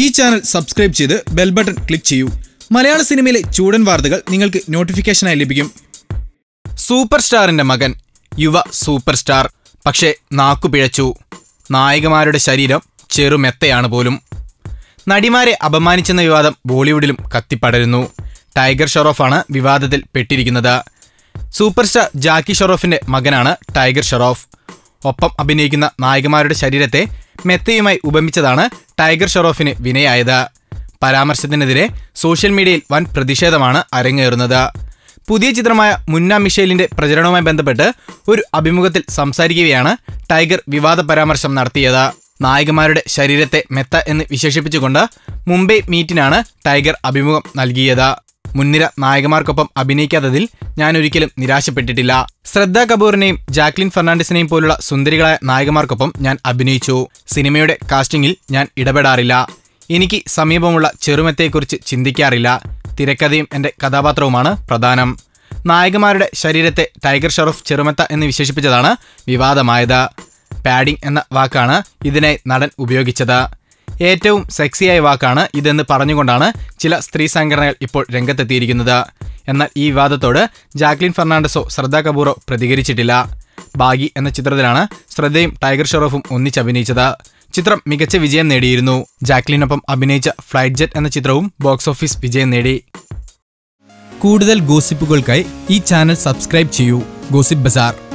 ഈ channel subscribe ചെയ്ത് bell button click ചെയ്യൂ. മലയാള സിനിമയിലെ ചൂടൻ വാർത്തകൾ നിങ്ങൾക്ക് നോട്ടിഫിക്കേഷനായി ലഭിക്കും. സൂപ്പർ സ്റ്റാറിന്റെ മകൻ യുവ സൂപ്പർ സ്റ്റാർ പക്ഷേ നാക്കു പിഴച്ചു. നായികമാരുടെ ശരീരം ചെറുമെത്തയാണ് പോലും. നടിമാരെ അപമാനിച്ചെന്ന വിവാദം ബോളിവുഡിലും കത്തിപ്പടരുന്നു. ടൈഗർ ഷെറോഫാണ് വിവാദത്തിൽ പെട്ടിരിക്കുന്നത്. സൂപ്പർ സ്റ്റാർ ജാക്കി ഷെറോഫിന്റെ മകനാണ് ടൈഗർ ഷെറോഫ്. ഒപ്പം അഭിനയിക്കുന്ന നായികമാരുടെ ശരീരത്തെ മെത്തയുമായി ഉപമിച്ചതാണ് ടൈഗർ ഷെറോഫിന് വിനയായത്. പരാമർശത്തിനെതിരെ സോഷ്യൽ മീഡിയയിൽ വൻ പ്രതിഷേധമാണ് അരങ്ങേറുന്നത്. പുതിയ ചിത്രമായ മുന്ന മിഷേലിന്റെ പ്രചരണവുമായി ബന്ധപ്പെട്ട് ഒരു അഭിമുഖത്തിൽ സംസാരിക്കുകയാണ് ടൈഗർ വിവാദ പരാമർശം നടത്തിയത്. നായകന്മാരുടെ ശരീരത്തെ മെത്ത എന്ന് വിശേഷിപ്പിച്ചുകൊണ്ട് മുംബൈ മീറ്റിനാണ് ടൈഗർ അഭിമുഖം നൽകിയത്. മുൻനിര നായകന്മാർക്കൊപ്പം അഭിനയിക്കാത്തതിൽ ഞാൻ ഒരിക്കലും നിരാശപ്പെട്ടിട്ടില്ല. ശ്രദ്ധ കപൂറിനെയും ജാക്ലിൻ ഫെർണാണ്ടിസിനെയും പോലുള്ള സുന്ദരികളായ നായകന്മാർക്കൊപ്പം ഞാൻ അഭിനയിച്ചു. സിനിമയുടെ കാസ്റ്റിംഗിൽ ഞാൻ ഇടപെടാറില്ല. എനിക്ക് സമീപമുള്ള ചെറുമത്തെക്കുറിച്ച് ചിന്തിക്കാറില്ല. തിരക്കഥയും എന്റെ കഥാപാത്രവുമാണ് പ്രധാനം. നായകന്മാരുടെ ശരീരത്തെ ടൈഗർ ഷെറഫ് ചെറുമത്ത എന്ന് വിശേഷിപ്പിച്ചതാണ് വിവാദമായത്. പാഡിംഗ് എന്ന വാക്കാണ് ഇതിനായി നടൻ ഉപയോഗിച്ചത്. ഏറ്റവും സെക്സിയായ വാക്കാണ് ഇതെന്ന് പറഞ്ഞുകൊണ്ടാണ് ചില സ്ത്രീ സംഘടനകൾ ഇപ്പോൾ രംഗത്തെത്തിയിരിക്കുന്നത്. എന്നാൽ ഈ വിവാദത്തോട് ജാക്ലിൻ ഫെർണാണ്ടസോ ശ്രദ്ധ കപൂറോ പ്രതികരിച്ചിട്ടില്ല. ബാഗി എന്ന ചിത്രത്തിലാണ് ശ്രദ്ധയും ടൈഗർ ഷെറോഫും ഒന്നിച്ചഭിനയിച്ചത് ചിത്രം മികച്ച വിജയം നേടിയിരുന്നു. ജാക്ലിനൊപ്പം അഭിനയിച്ച ഫ്ലൈറ്റ് ജെറ്റ് എന്ന ചിത്രവും ബോക്സ് ഓഫീസ് വിജയം നേടി. കൂടുതൽ ഗോസിപ്പുകൾക്കായി ഈ ചാനൽ സബ്സ്ക്രൈബ് ചെയ്യൂ. Gossip bazaar.